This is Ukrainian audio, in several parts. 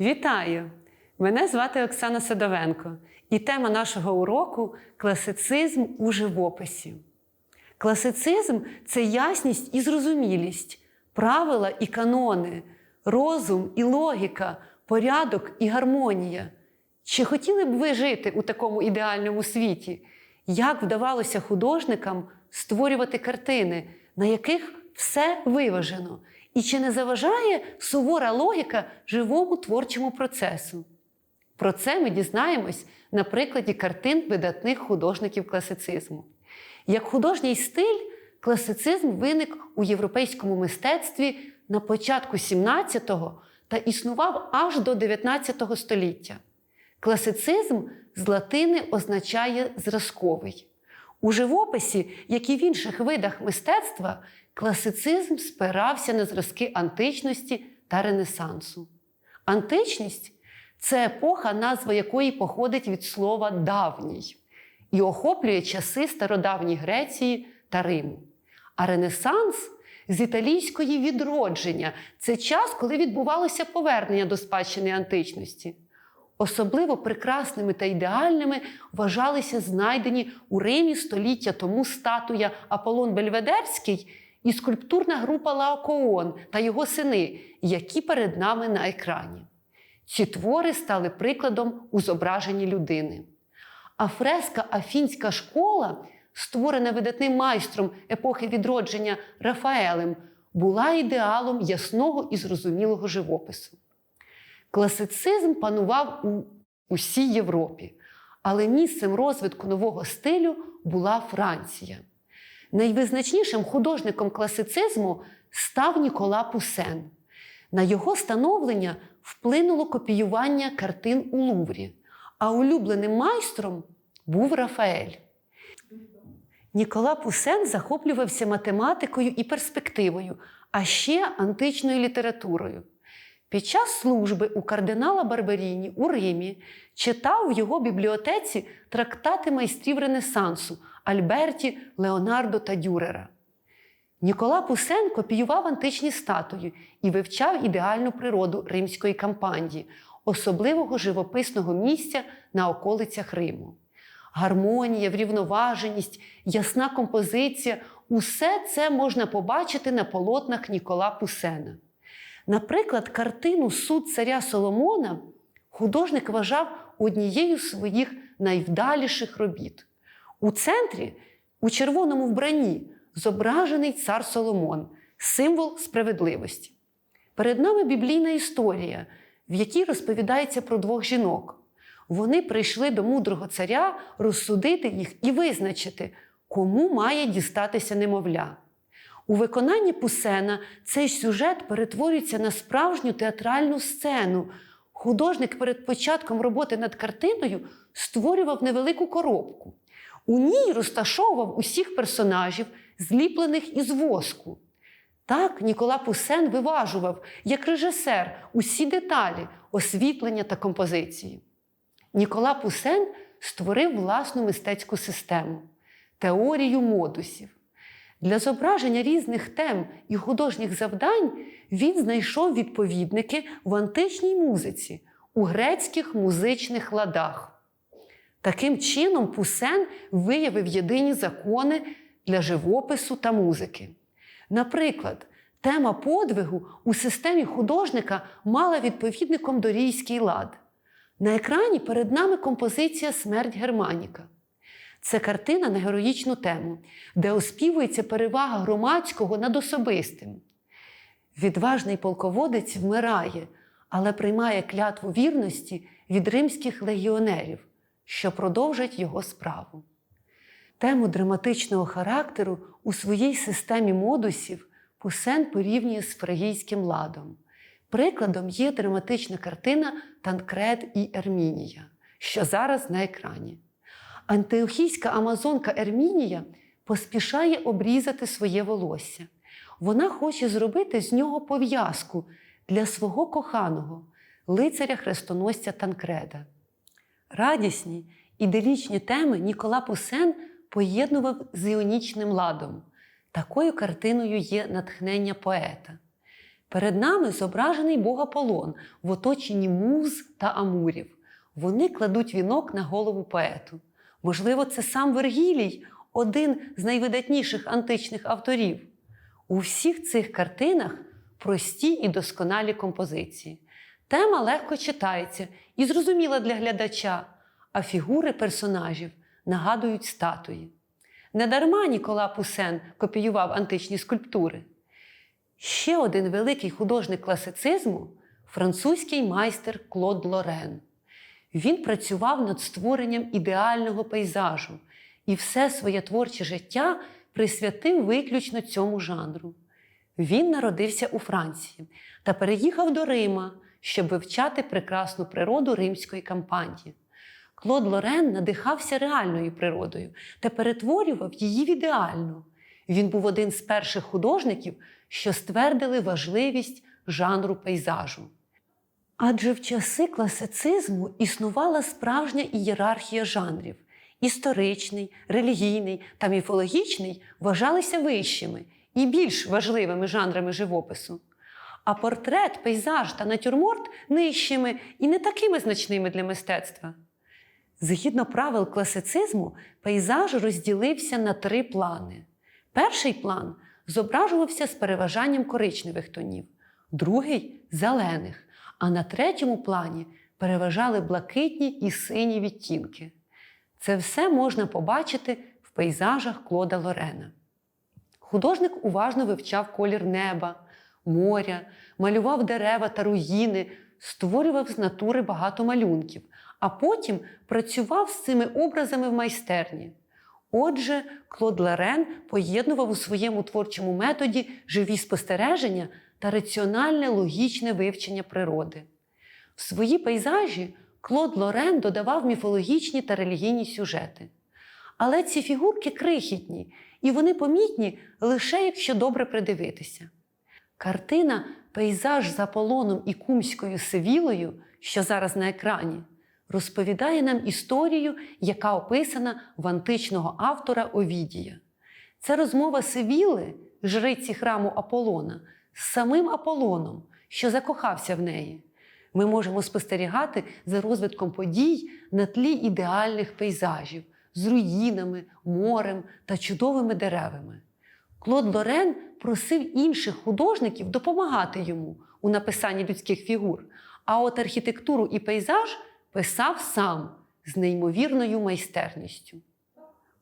Вітаю! Мене звати Оксана Садовенко, і тема нашого уроку класицизм у живописі. Класицизм це ясність і зрозумілість, правила і канони, розум і логіка, порядок і гармонія. Чи хотіли б ви жити у такому ідеальному світі? Як вдавалося художникам створювати картини, на яких все виважено? І чи не заважає сувора логіка живому творчому процесу? Про це ми дізнаємось на прикладі картин видатних художників класицизму. Як художній стиль, класицизм виник у європейському мистецтві на початку 17-го та існував аж до 19 століття. Класицизм з латини означає зразковий. У живописі, як і в інших видах мистецтва, класицизм спирався на зразки античності та Ренесансу. Античність це епоха, назва якої походить від слова давній і охоплює часи стародавньої Греції та Риму. А Ренесанс з італійської відродження це час, коли відбувалося повернення до спадщини античності. Особливо прекрасними та ідеальними вважалися знайдені у Римі століття тому статуя Аполлон Бельведерський і скульптурна група Лаокоон та його сини, які перед нами на екрані. Ці твори стали прикладом у зображенні людини. А фреска Афінська школа, створена видатним майстром епохи відродження Рафаелем, була ідеалом ясного і зрозумілого живопису. Класицизм панував у усій Європі, але місцем розвитку нового стилю була Франція. Найвизначнішим художником класицизму став Нікола Пусен. На його становлення вплинуло копіювання картин у Луврі, а улюбленим майстром був Рафаель. Нікола Пусен захоплювався математикою і перспективою, а ще античною літературою. Під час служби у кардинала Барберіні у Римі читав в його бібліотеці трактати майстрів Ренесансу Альберті, Леонардо та Дюрера. Нікола Пусен копіював античні статуї і вивчав ідеальну природу римської кампанії, особливого живописного місця на околицях Риму. Гармонія, врівноваженість, ясна композиція усе це можна побачити на полотнах Нікола Пусена. Наприклад, картину Суд царя Соломона художник вважав однією з своїх найвдаліших робіт. У центрі, у червоному вбранні, зображений цар Соломон, символ справедливості. Перед нами біблійна історія, в якій розповідається про двох жінок. Вони прийшли до мудрого царя розсудити їх і визначити, кому має дістатися немовля. У виконанні Пусена цей сюжет перетворюється на справжню театральну сцену. Художник перед початком роботи над картиною створював невелику коробку. У ній розташовував усіх персонажів, зліплених із воску. Так Нікола Пусен виважував, як режисер, усі деталі, освітлення та композиції. Нікола Пусен створив власну мистецьку систему теорію модусів. Для зображення різних тем і художніх завдань він знайшов відповідники в античній музиці, у грецьких музичних ладах. Таким чином, Пусен виявив єдині закони для живопису та музики. Наприклад, тема подвигу у системі художника мала відповідником дорійський лад. На екрані перед нами композиція Смерть Германіка. Це картина на героїчну тему, де оспівується перевага громадського над особистим. Відважний полководець вмирає, але приймає клятву вірності від римських легіонерів, що продовжать його справу. Тему драматичного характеру у своїй системі модусів Пусен порівнює з фригійським ладом. Прикладом є драматична картина Танкред і Ермінія, що зараз на екрані. Антиохійська амазонка Ермінія поспішає обрізати своє волосся. Вона хоче зробити з нього пов'язку для свого коханого, лицаря хрестоносця Танкреда. Радісні, іделічні теми Нікола Пусен поєднував з іонічним ладом. Такою картиною є натхнення поета. Перед нами зображений Бог Аполлон в оточенні муз та амурів. Вони кладуть вінок на голову поету. Можливо, це сам Вергілій, один з найвидатніших античних авторів. У всіх цих картинах прості і досконалі композиції. Тема легко читається і зрозуміла для глядача, а фігури персонажів нагадують статуї. Недарма Нікола Пусен копіював античні скульптури. Ще один великий художник класицизму французький майстер Клод Лорен. Він працював над створенням ідеального пейзажу і все своє творче життя присвятив виключно цьому жанру. Він народився у Франції та переїхав до Рима, щоб вивчати прекрасну природу римської кампанії. Клод Лорен надихався реальною природою та перетворював її в ідеальну. Він був один з перших художників, що ствердили важливість жанру пейзажу. Адже в часи класицизму існувала справжня ієрархія жанрів. Історичний, релігійний та міфологічний вважалися вищими і більш важливими жанрами живопису. А портрет, пейзаж та натюрморт нижчими і не такими значними для мистецтва. Згідно правил класицизму, пейзаж розділився на три плани. Перший план зображувався з переважанням коричневих тонів, другий зелених, а на третьому плані переважали блакитні і сині відтінки. Це все можна побачити в пейзажах Клода Лорена. Художник уважно вивчав колір неба, моря, малював дерева та руїни, створював з натури багато малюнків, а потім працював з цими образами в майстерні. Отже, Клод Лорен поєднував у своєму творчому методі живі спостереження та раціональне логічне вивчення природи. В свої пейзажі Клод Лорен додавав міфологічні та релігійні сюжети. Але ці фігурки крихітні, і вони помітні лише якщо добре придивитися. Картина Пейзаж з Аполлоном і Кумською Севілою, що зараз на екрані, розповідає нам історію, яка описана в античного автора Овідія. Це розмова Севіли, жриці храму Аполлона, з самим Аполлоном, що закохався в неї. Ми можемо спостерігати за розвитком подій на тлі ідеальних пейзажів з руїнами, морем та чудовими деревами. Клод Лорен просив інших художників допомагати йому у написанні людських фігур, а от архітектуру і пейзаж писав сам з неймовірною майстерністю.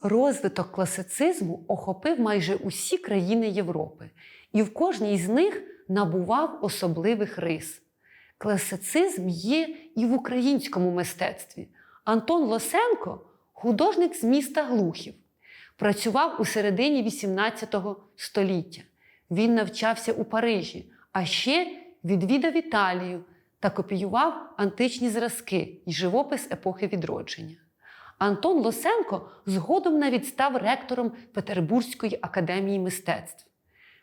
Розвиток класицизму охопив майже усі країни Європи, і в кожній з них набував особливих рис. Класицизм є і в українському мистецтві. Антон Лосенко художник з міста Глухів, працював у середині XVIII століття. Він навчався у Парижі, а ще відвідав Італію та копіював античні зразки і живопис епохи відродження. Антон Лосенко згодом навіть став ректором Петербурзької академії мистецтв.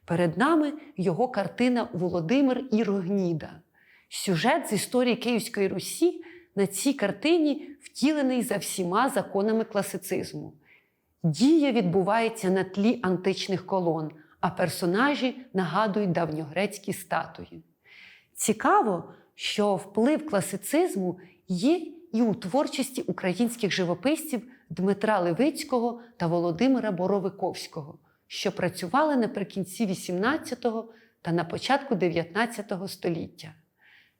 Перед нами його картина Володимир Ірогніда. Сюжет з історії Київської Русі на цій картині втілений за всіма законами класицизму. Дія відбувається на тлі античних колон, а персонажі нагадують давньогрецькі статуї. Цікаво, що вплив класицизму є і у творчості українських живописців Дмитра Левицького та Володимира Боровиковського, що працювали наприкінці XVIII та на початку XIX століття.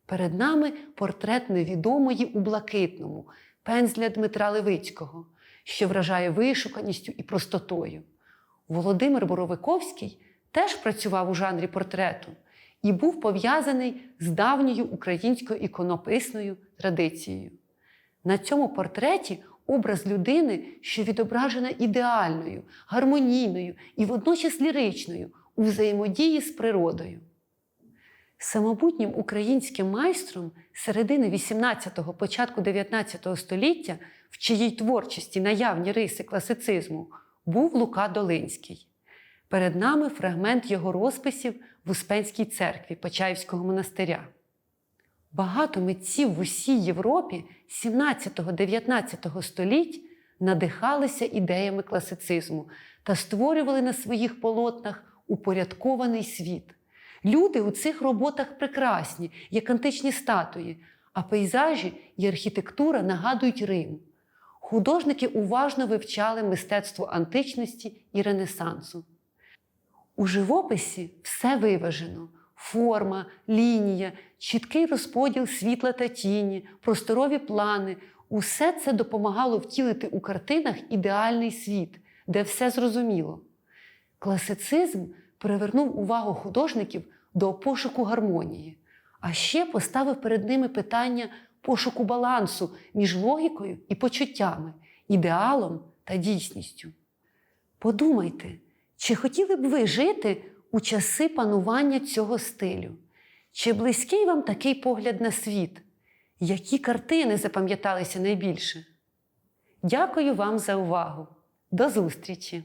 Перед нами портрет невідомої у блакитному, пензля Дмитра Левицького, що вражає вишуканістю і простотою. Володимир Боровиковський теж працював у жанрі портрету і був пов'язаний з давньою українською іконописною традицією. На цьому портреті образ людини, що відображена ідеальною, гармонійною і водночас ліричною у взаємодії з природою. Самобутнім українським майстром середини 18-го, початку 19 століття, в чиїй творчості наявні риси класицизму, був Лука Долинський. Перед нами фрагмент його розписів в Успенській церкві Почаївського монастиря. Багато митців в усій Європі 17-19 століть надихалися ідеями класицизму та створювали на своїх полотнах упорядкований світ. Люди у цих роботах прекрасні, як античні статуї, а пейзажі і архітектура нагадують Рим. Художники уважно вивчали мистецтво античності і Ренесансу. У живописі все виважено: форма, лінія, чіткий розподіл світла та тіні, просторові плани. Усе це допомагало втілити у картинах ідеальний світ, де все зрозуміло. Класицизм привернув увагу художників до пошуку гармонії, а ще поставив перед ними питання пошуку балансу між логікою і почуттями, ідеалом та дійсністю. Подумайте, чи хотіли б ви жити у часи панування цього стилю? Чи близький вам такий погляд на світ? Які картини запам'яталися найбільше? Дякую вам за увагу. До зустрічі!